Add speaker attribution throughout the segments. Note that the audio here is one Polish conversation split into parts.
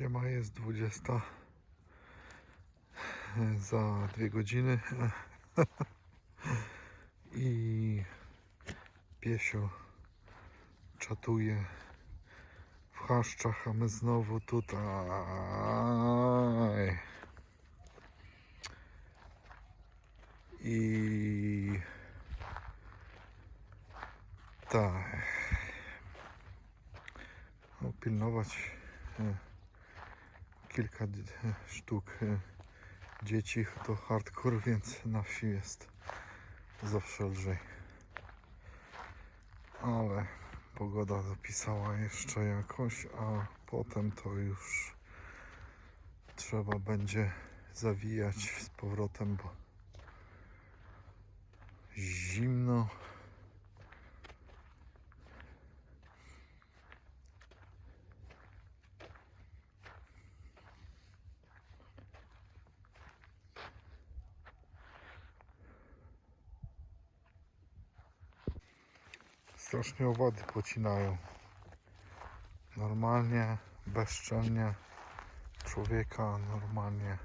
Speaker 1: Siema, jest 20 za dwie godziny. I piesio czatuje w chaszczach, a my znowu tutaj. I tak. Upilnować e, kilka sztuk e, dzieci to hardcore, więc na wsi jest zawsze lżej. Ale pogoda dopisała jeszcze jakoś, a potem to już trzeba będzie zawijać z powrotem, bo Strasznie owady pocinają. Normalnie, bezczelnie człowieka, normalnie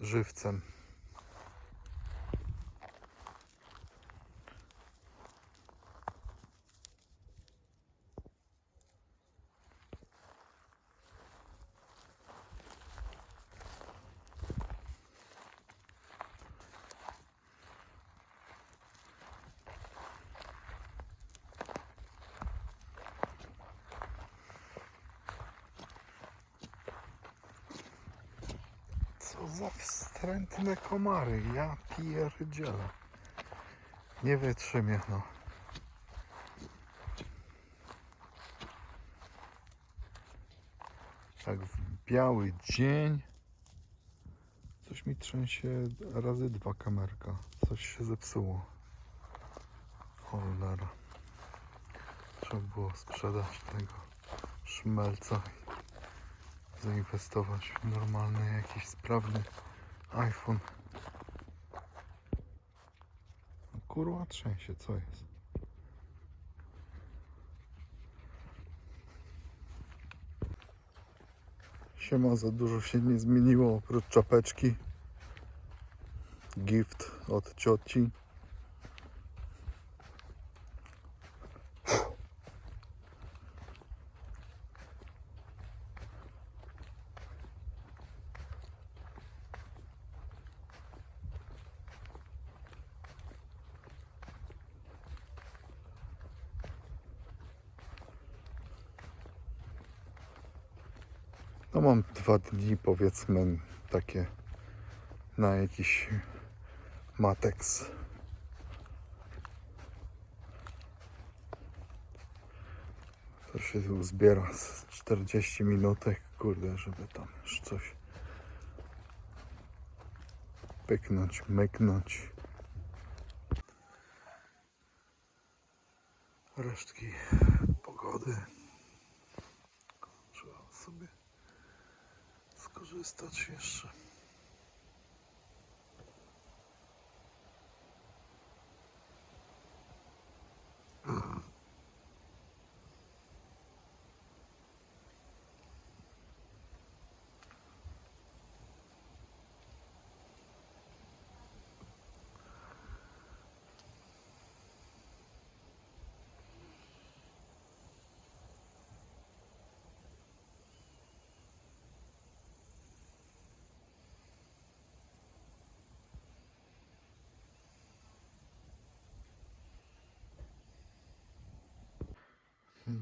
Speaker 1: żywcem. Co za wstrętne komary, ja pierdzielę. Nie wytrzymię, no. Tak w biały dzień. Coś mi trzęsie razy dwa kamerka. Coś się zepsuło. Cholera. Trzeba było sprzedać tego szmelca zainwestować w normalny, jakiś sprawny iPhone. No Kurwa trzęsie, co jest? Siema, za dużo się nie zmieniło oprócz czapeczki. Gift od cioci. No mam dwa dni powiedzmy takie na jakiś Matex. To się zbiera z 40 minutek, kurde, żeby tam już coś pyknąć, myknąć. Resztki pogody. Trzeba sobie skorzystać jeszcze.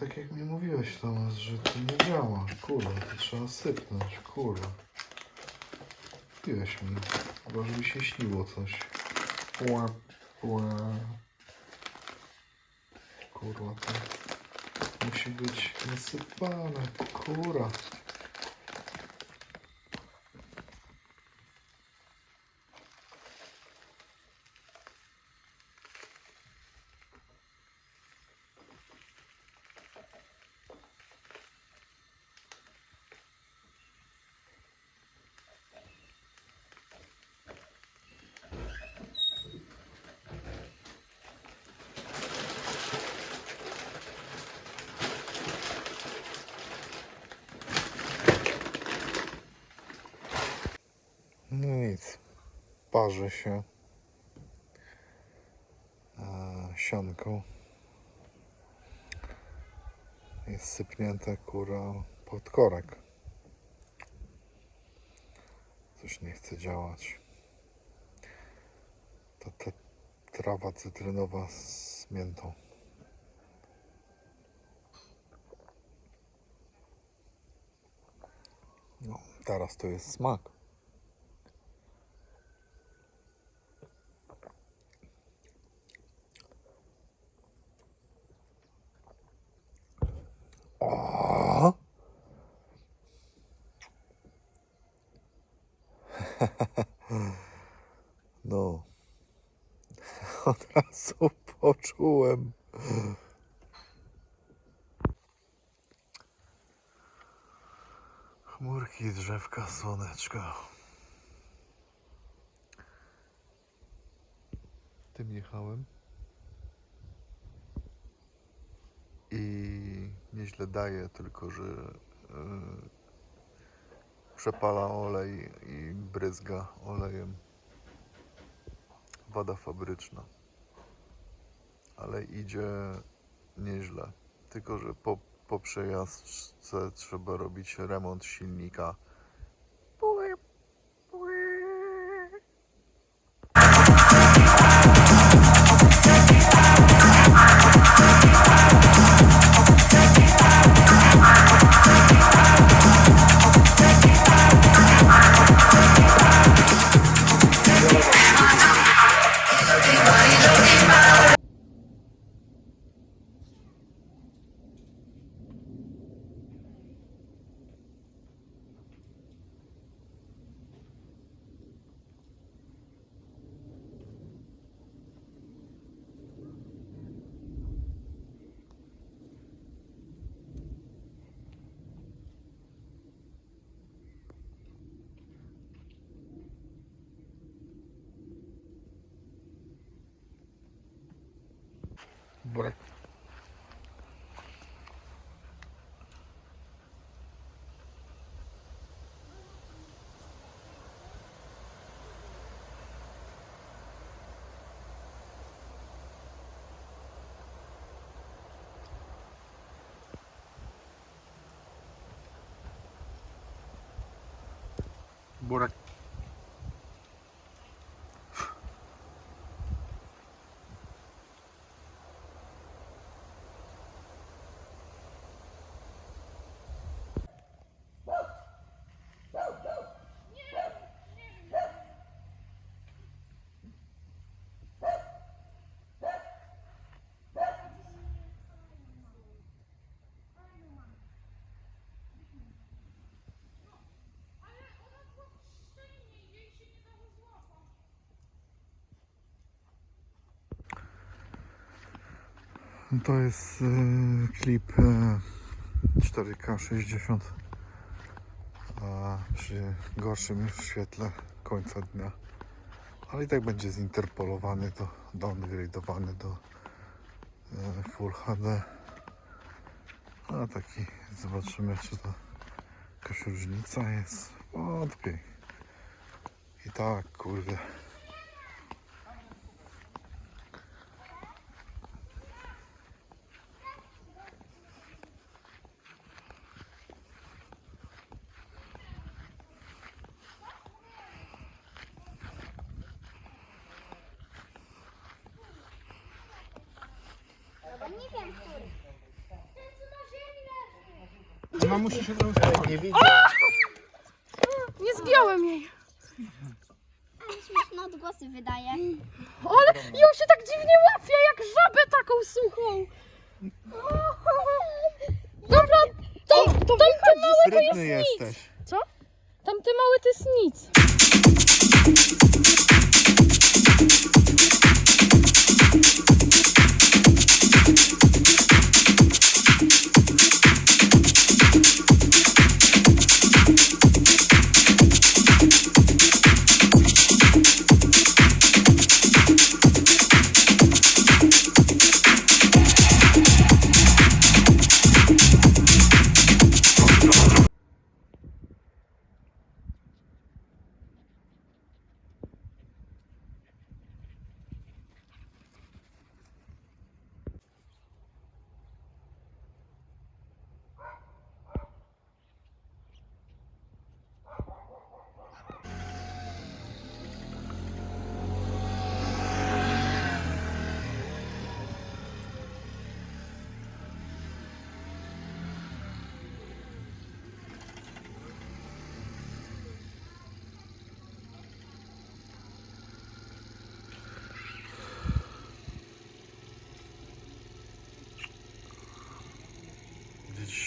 Speaker 1: Tak jak mi mówiłeś Tomasz, że to nie działa. Kurwa, to trzeba sypnąć, kurwa. Mówiłeś mi. Chyba, żeby się śniło coś. Ła, ła. Kurwa, to musi być nasypane, kurwa. Parzy się e, sianką. Jest sypnięte kura pod korek. Coś nie chce działać. To ta trawa cytrynowa z miętą. No, teraz to jest smak. O! No. Od razu poczułem. Chmurki, drzewka, słoneczko. Tym jechałem. I nieźle daje, tylko że yy, przepala olej i bryzga olejem. Woda fabryczna. Ale idzie nieźle. Tylko, że po, po trzeba robić remont silnika. Burek. Burek. To jest e, klip e, 4K 60 a przy gorszym już świetle końca dnia. Ale i tak będzie zinterpolowany, do, downgradowany do e, Full HD. A taki zobaczymy czy to jakaś różnica jest. Wątpię. I tak kurde.
Speaker 2: Nie wiem, który. Ten, co na ziemi leży.
Speaker 3: Mamusi się tam
Speaker 1: Nie widzę.
Speaker 4: Nie zgiąłem jej.
Speaker 2: Ale śmieszne odgłosy wydaje.
Speaker 4: Ale ją się tak dziwnie łapie, jak żabę taką suchą. Dobra, to, to tamte małe to jest nic.
Speaker 1: jesteś.
Speaker 4: Co? Tamte małe to jest nic.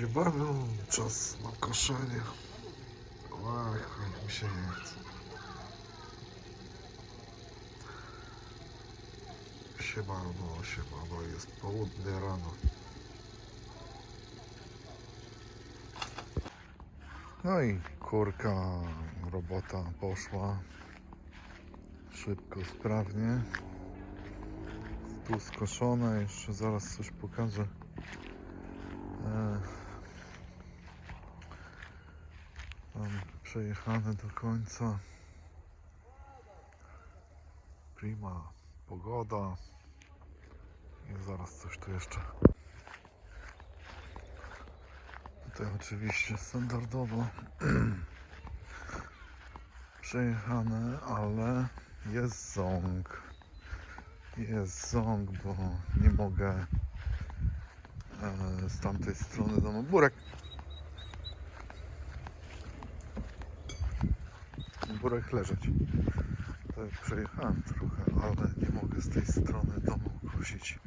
Speaker 1: Się bawią, czas na koszenie. Ach, mi się nie chce. Siemano, siemano, jest południe rano. No i kurka, robota poszła szybko, sprawnie. Tu skoszone, jeszcze zaraz coś pokażę. E, Tam przejechane do końca. Prima pogoda. I zaraz coś tu jeszcze. Tutaj oczywiście standardowo przejechane, ale jest ząg. Jest ząg, bo nie mogę e, z tamtej strony domu. Burek! Burek leżeć. Tak przejechałem trochę, ale nie mogę z tej strony domu kosić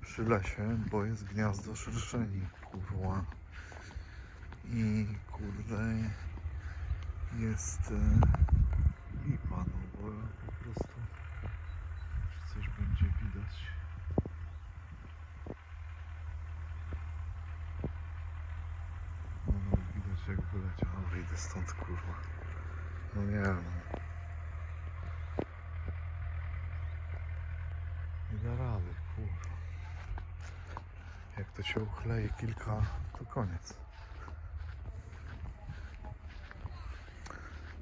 Speaker 1: przy lesie, bo jest gniazdo szerszeni, kurwa. I kurde jest e, lipa, no bo po prostu czy coś będzie widać. No, no widać jak wyleciał. Dobra, idę stąd kurwa. No nie no. Nie da rady, kurwa. Jak to się uchleje kilka, to koniec.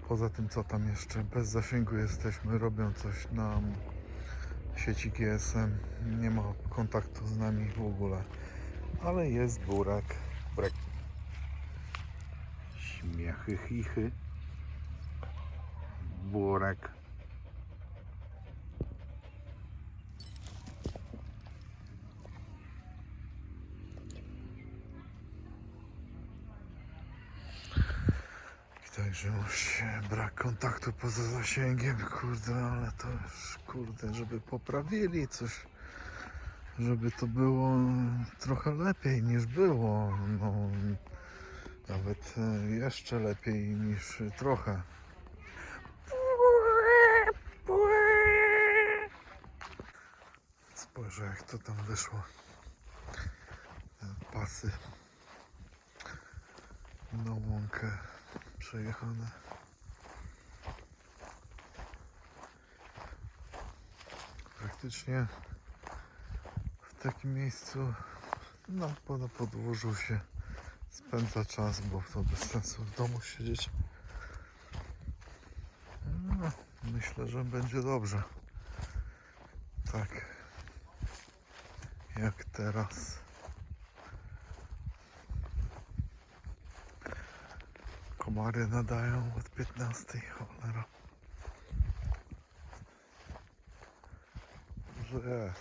Speaker 1: Poza tym co tam jeszcze, bez zasięgu jesteśmy, robią coś na sieci GSM, nie ma kontaktu z nami w ogóle. Ale jest burek, burek. Śmiechy, chichy. Burek. I Także już brak kontaktu poza zasięgiem, kurde, ale to już, kurde, żeby poprawili coś, żeby to było trochę lepiej niż było, no, nawet e, jeszcze lepiej niż trochę. Spojrzę jak to tam wyszło. Te pasy na łąkę przejechane. Praktycznie w takim miejscu no, po- na podwórzu się spędza czas, bo to bez sensu w domu siedzieć. No, myślę, że będzie dobrze. Tak jak teraz. Komary nadają od 15 cholera. Że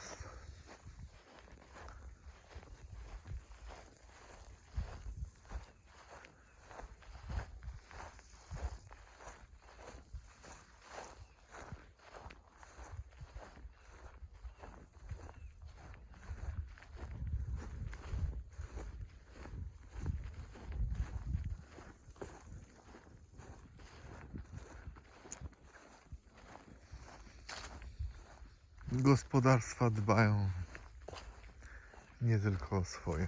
Speaker 1: Gospodarstwa dbają nie tylko o swoje.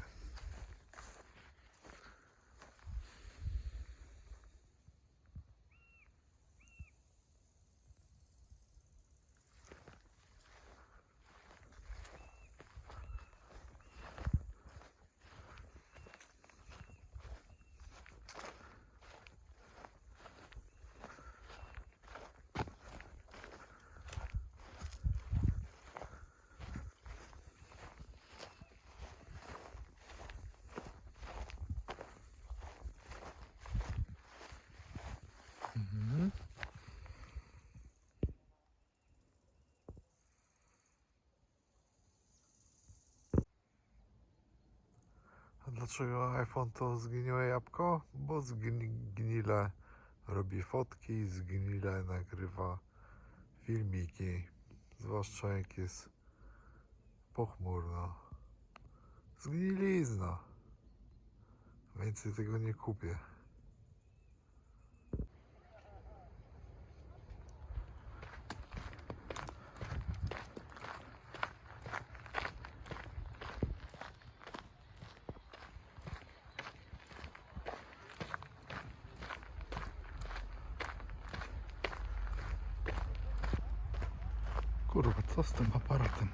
Speaker 1: Dlaczego iPhone to zgniłe jabłko? Bo zgnile robi fotki, zgnile nagrywa filmiki, zwłaszcza jak jest pochmurno. Zgnilizna. Więcej tego nie kupię. Kurwa, co z tym aparatem?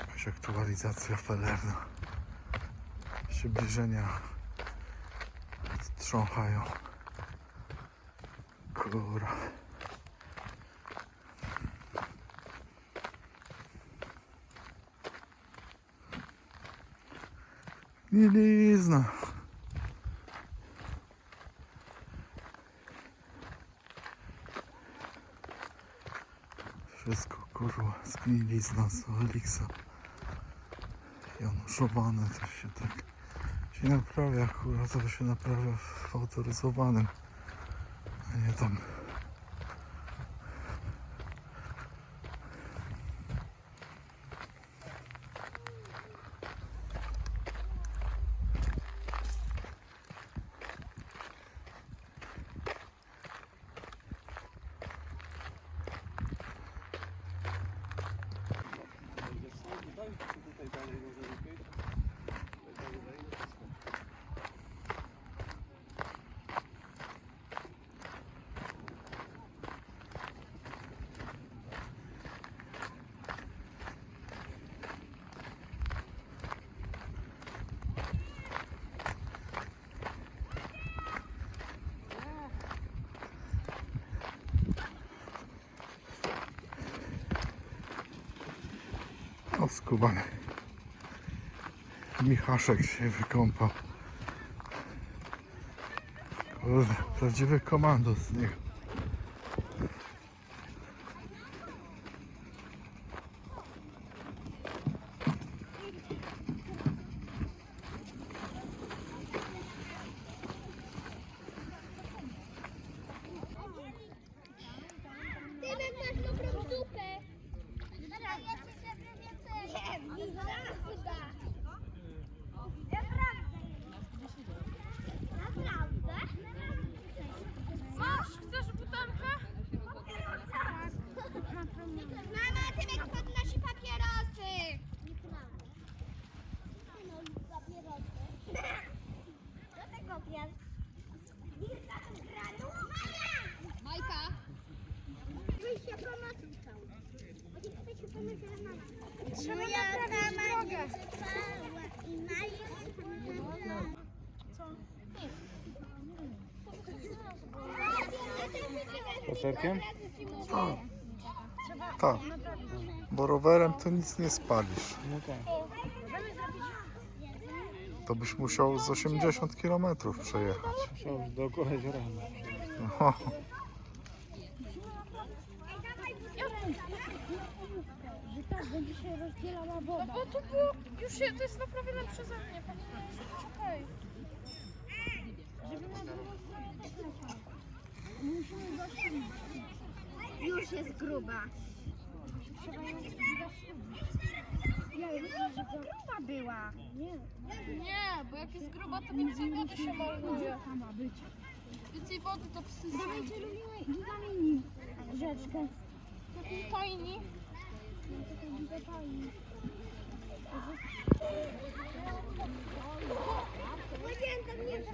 Speaker 1: Jakaś aktualizacja felerna. Przybliżenia trząchają. Kurwa. Mielizna. Zgnilizna z Elixa. Januszowane to się tak się naprawia, kurwa to się naprawia w autoryzowanym, a nie tam. O skubany. Michaszek się wykąpał. Prawdziwy komando z niego.
Speaker 2: Wyjście pomocy na mamę. Moja mama nie spała i Maja
Speaker 3: Paserkiem?
Speaker 1: Tak, bo rowerem to nic nie spalisz.
Speaker 3: No tak.
Speaker 1: To byś musiał z 80 km przejechać.
Speaker 3: Trzeba dookoła jeziora.
Speaker 1: No.
Speaker 4: No bo to było, już się, to jest naprawione przeze mnie, pani Okej.
Speaker 2: Już jest gruba. Gruba była.
Speaker 4: Nie, bo jak jest gruba, to więcej wody się marnuje. Więcej wody to wsysa.
Speaker 2: Dawajcie lubimy rzeczkę.
Speaker 4: Tajni.
Speaker 2: Łazienka mnie A co to jest?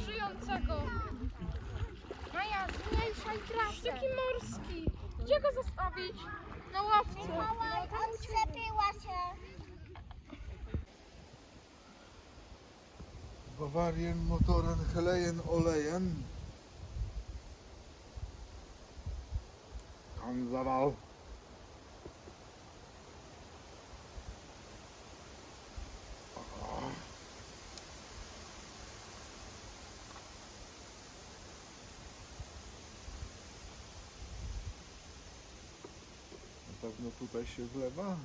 Speaker 4: żyjącego.
Speaker 2: Maja, no zmniejszaj trasę.
Speaker 4: Taki morski. Gdzie go zostawić? Na ławce.
Speaker 2: Mała, odczepiła się.
Speaker 1: Bawarien, motoren, helejen, olejen. Tam zawał. Pewno tutaj się wlewa.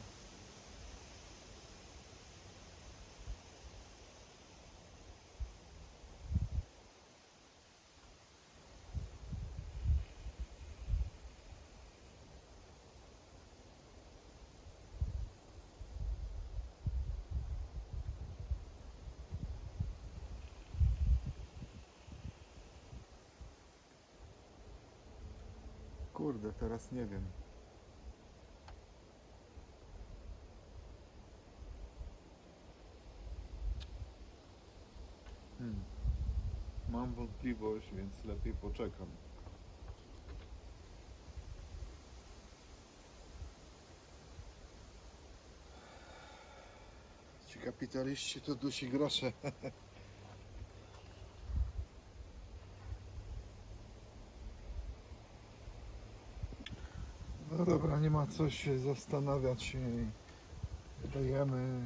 Speaker 1: Kurde, teraz nie wiem. Wątpliwość, więc lepiej poczekam. Ci kapitaliści to dusi grosze. No dobra, nie ma co się zastanawiać. Dajemy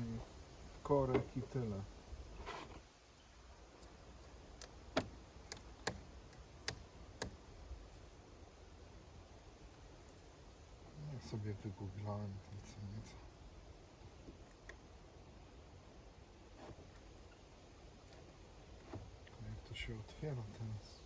Speaker 1: w korek i tyle. Ja sobie wygooglałem tam co nieco. Jak to się otwiera teraz?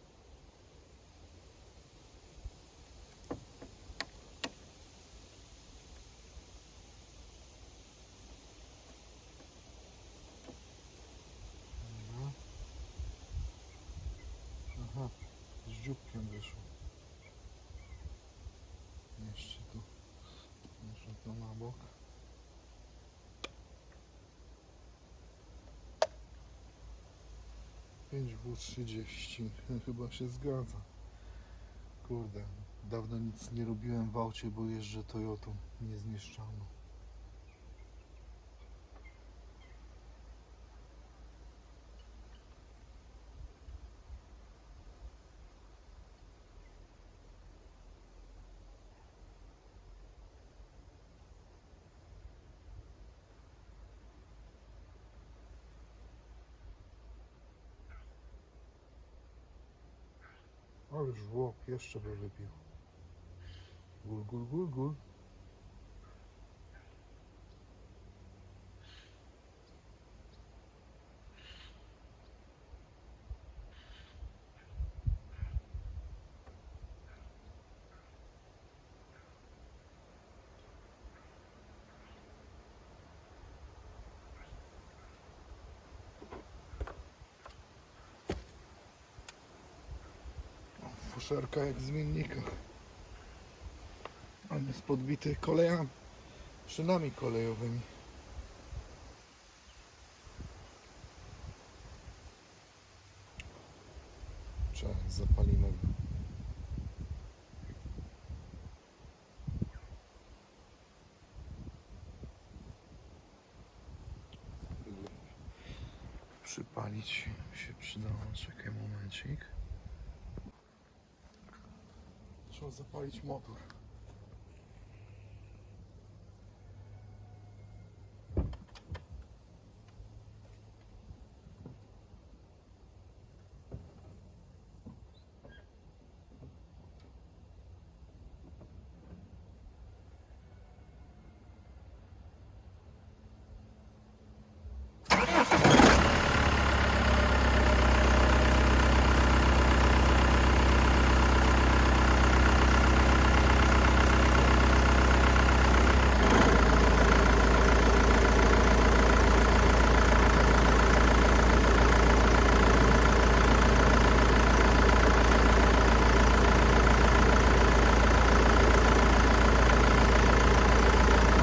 Speaker 1: Aha, z dzióbkiem wyszło. 5W30 chyba się zgadza. Kurde, dawno nic nie robiłem w aucie, bo jeżdżę Toyotą niezniszczalną. Ale żłоб jeszcze by wypił. Gul, gul, gul, gul. Fuszerka jak w zmiennikach. On jest podbity kolejami, szynami kolejowymi. Trzeba zapalimy go. Przypalić się przydało. Czekaj momencik. Trzeba zapalić motor.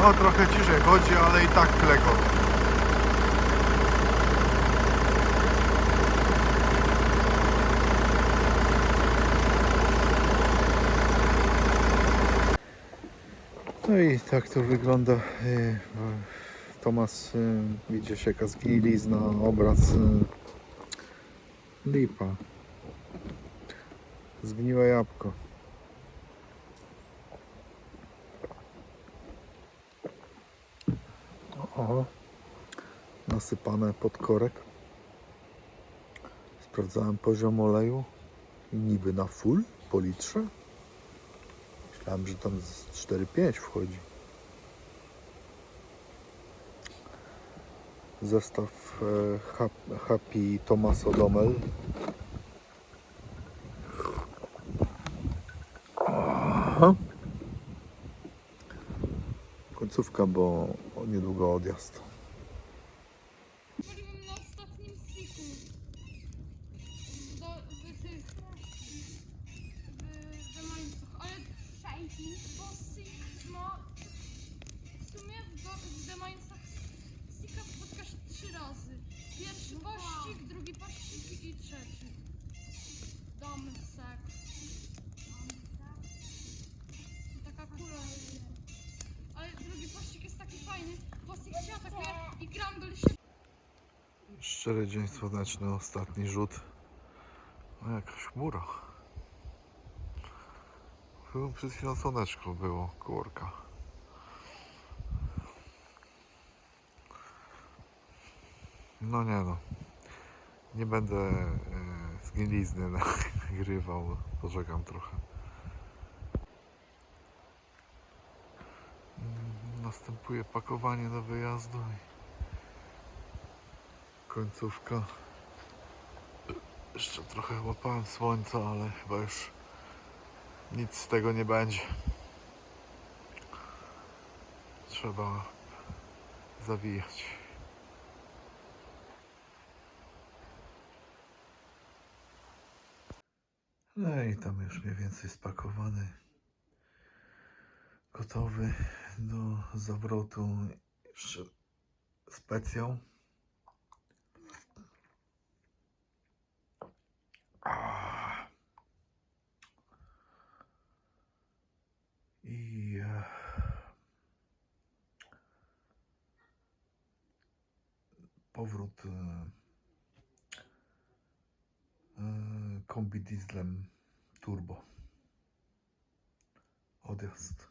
Speaker 1: No trochę ciszej chodzi, ale i tak klekot. No i tak to wygląda. y, Tomas y, idzie się kazgilis na obraz y, lipa. Zgniłe jabłko. O, nasypane pod korek. Sprawdzałem poziom oleju i niby na full po litrze. Myślałem, że tam z 4-5 wchodzi. Zestaw e, Hap- Happy Thomas Odomel. Aha. Końcówka, bo niedługo odjazd. Szczery dzień słoneczny, ostatni rzut. No jakaś chmura. Chyba przed chwilą słoneczko było, kurka. No nie no. Nie będę e, zgnilizny nagrywał, poczekam trochę. Następuje pakowanie do wyjazdu końcówka. Jeszcze trochę łapałem słońca, ale chyba już nic z tego nie będzie. Trzeba zawijać. No i tam już mniej więcej spakowany. Gotowy do zawrotu. Jeszcze specjał. I powrót e, e, kombi dieslem turbo. Odjazd.